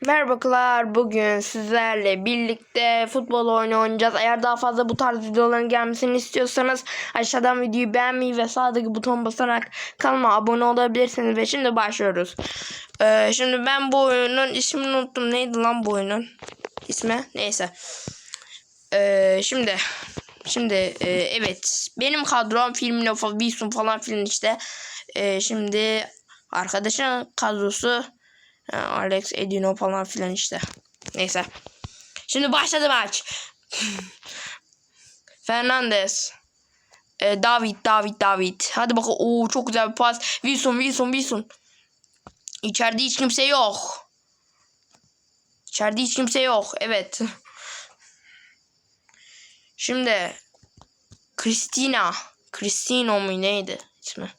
Merhabalar. Bugün sizlerle birlikte futbol oyunu oynayacağız. Eğer daha fazla bu tarz videoların gelmesini istiyorsanız aşağıdan videoyu beğenmeyi ve sağdaki buton basarak kanalıma abone olabilirsiniz. Ve şimdi başlıyoruz. Ee, şimdi ben bu oyunun ismini unuttum. Neydi lan bu oyunun ismi? Neyse. Ee, şimdi şimdi e, evet benim kadrom Firmino, Wilson falan filan işte. Ee, şimdi arkadaşın kadrosu Alex Edino falan filan işte. Neyse. Şimdi başladı maç. Fernandez. Ee, David, David, David. Hadi bakalım. Oo çok güzel bir pas. Wilson, Wilson, Wilson. İçeride hiç kimse yok. İçeride hiç kimse yok. Evet. Şimdi Christina. Cristino mu neydi ismi?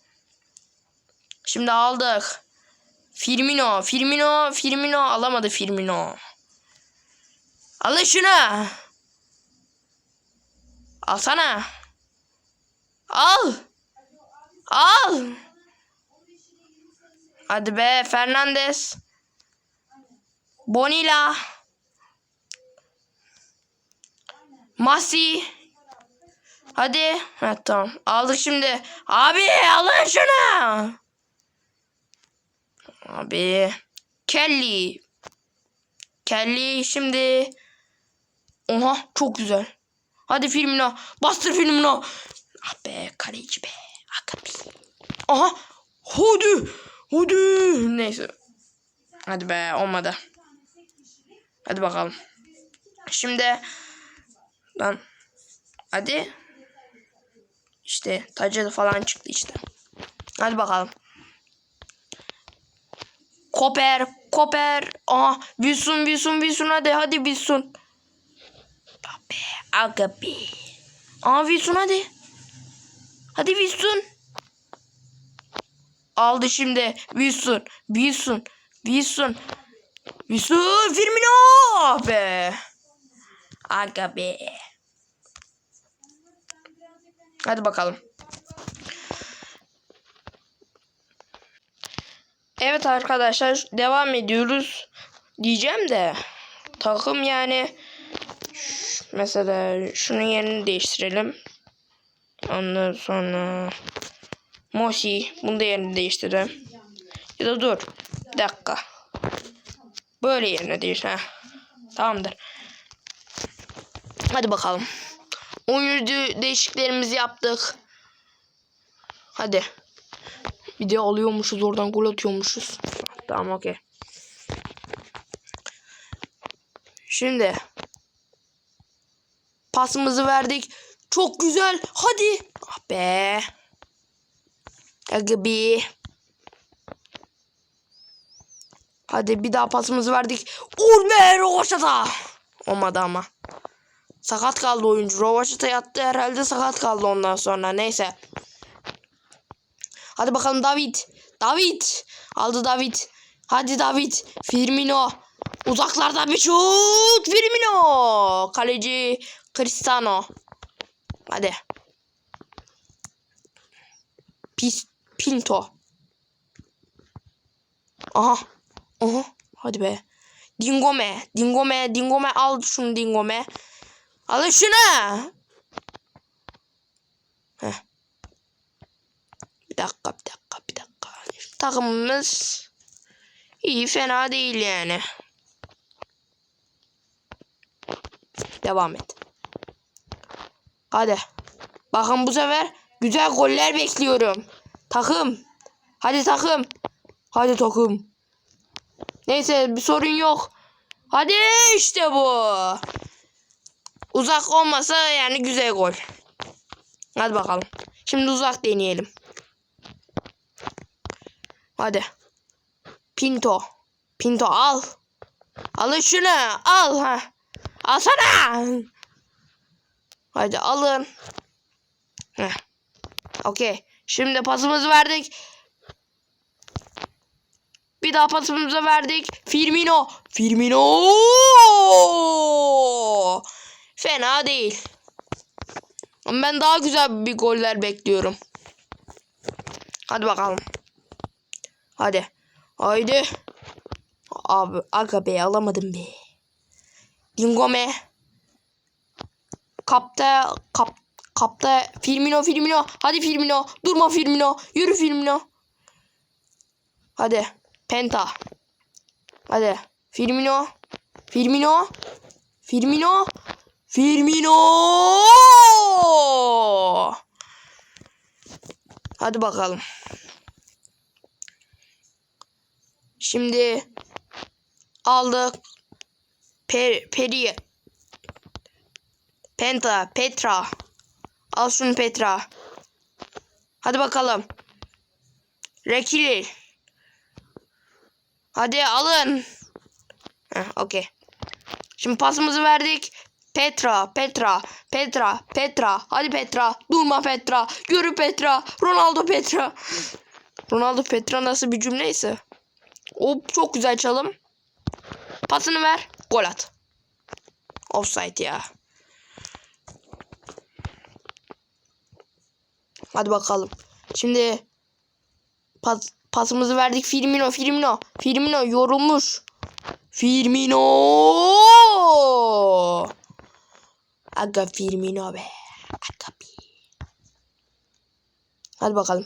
Şimdi aldık. Firmino, Firmino, Firmino alamadı Firmino. Alın şunu. Alsana. Al. Al. Hadi be Fernandez. Bonilla. Masi. Hadi. Ha, tamam. Aldık şimdi. Abi alın şunu. Abi. Kelly. Kelly şimdi. Oha çok güzel. Hadi Firmino. Bastır Firmino. Ah be kaleci be. Akabi. Aha. Hadi. Hadi. Neyse. Hadi be olmadı. Hadi bakalım. Şimdi. Lan. Hadi. İşte tacı falan çıktı işte. Hadi bakalım. Koper, Koper. Aha, Wilson, Wilson, Wilson hadi, hadi Wilson. Abi, aga be. Aha Wilson hadi. Hadi Wilson. Aldı şimdi Wilson, Wilson, Wilson. Wilson, Firmino. Be. Aga be. Hadi bakalım. Evet arkadaşlar devam ediyoruz diyeceğim de takım yani mesela şunun yerini değiştirelim. Ondan sonra Mosi bunu da yerini değiştirelim. Ya da dur bir dakika. Böyle yerine değiş ha. Tamamdır. Hadi bakalım. Oyuncu değişikliklerimizi yaptık. Hadi. Bir de alıyormuşuz oradan gol atıyormuşuz. Tamam okey. Şimdi pasımızı verdik. Çok güzel. Hadi. Ah be. Agabi. Hadi bir daha pasımızı verdik. Ul be Rovaşata. Olmadı ama. Sakat kaldı oyuncu. Rovaşata yattı herhalde sakat kaldı ondan sonra. Neyse. Hadi bakalım David. David. Aldı David. Hadi David. Firmino. Uzaklarda bir şut. Firmino. Kaleci Cristiano. Hadi. Pis, Pinto. Aha. Aha. Hadi be. Dingome. Dingome. Dingome al şunu Dingome. Al şunu. Heh. Bir dakika bir dakika bir dakika. Takımımız iyi fena değil yani. Devam et. Hadi. Bakın bu sefer güzel goller bekliyorum. Takım. Hadi takım. Hadi takım. Neyse bir sorun yok. Hadi işte bu. Uzak olmasa yani güzel gol. Hadi bakalım. Şimdi uzak deneyelim. Hadi. Pinto. Pinto al. Alın şunu. Al ha. Alsana. Hadi alın. Heh. Okey. Şimdi pasımızı verdik. Bir daha pasımızı verdik. Firmino. Firmino. Fena değil. Ben daha güzel bir goller bekliyorum. Hadi bakalım. Hadi. Haydi. abi aga be alamadım be. Dingome. Kapta kap kapta Firmino Firmino. Hadi Firmino. Durma Firmino. Yürü Firmino. Hadi. Penta. Hadi. Firmino. Firmino. Firmino. Firmino. Hadi bakalım. Şimdi aldık. Per, peri. Penta. Petra. Al şunu Petra. Hadi bakalım. Rekili. Hadi alın. Okey. Şimdi pasımızı verdik. Petra, Petra, Petra, Petra. Hadi Petra. Durma Petra. Yürü Petra. Ronaldo Petra. Ronaldo Petra nasıl bir cümleyse. O çok güzel çalım. Pasını ver. Gol at. Offside ya. Hadi bakalım. Şimdi pas, pasımızı verdik Firmino, Firmino. Firmino yorulmuş. Firmino. Aga Firmino be. Aga be. Hadi bakalım.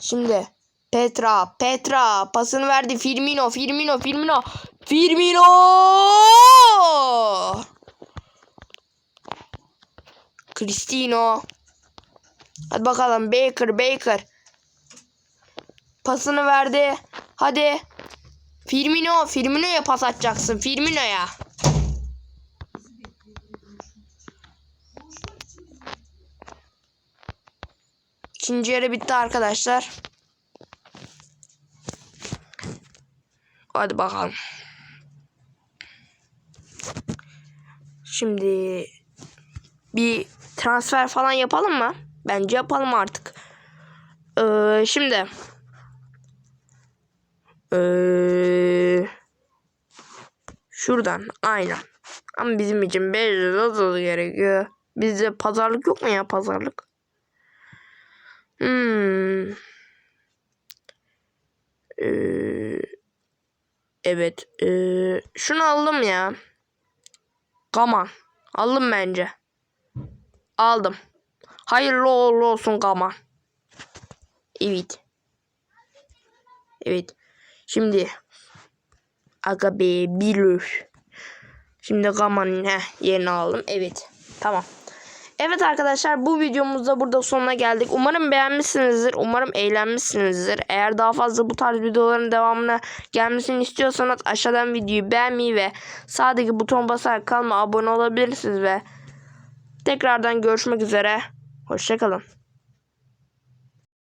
Şimdi Petra, Petra pasını verdi Firmino, Firmino, Firmino. Firmino! Cristino. Hadi bakalım Baker, Baker. Pasını verdi. Hadi. Firmino, Firmino'ya pas atacaksın. Firmino'ya. İkinci yarı bitti arkadaşlar. Hadi bakalım. Şimdi bir transfer falan yapalım mı? Bence yapalım artık. Ee, şimdi ee, şuradan aynen. Ama bizim için 500 az gerekiyor. Bizde pazarlık yok mu ya pazarlık? Hmm. Ee, evet. Ee, şunu aldım ya. Gaman. Aldım bence. Aldım. Hayırlı uğurlu olsun Gaman. Evet. Evet. Şimdi Aga be bilir. Şimdi Gaman'ın yerini aldım. Evet. Tamam. Evet arkadaşlar bu videomuzda burada sonuna geldik. Umarım beğenmişsinizdir. Umarım eğlenmişsinizdir. Eğer daha fazla bu tarz videoların devamına gelmesini istiyorsanız aşağıdan videoyu beğenmeyi ve sağdaki buton basarak kalma abone olabilirsiniz ve tekrardan görüşmek üzere. Hoşçakalın.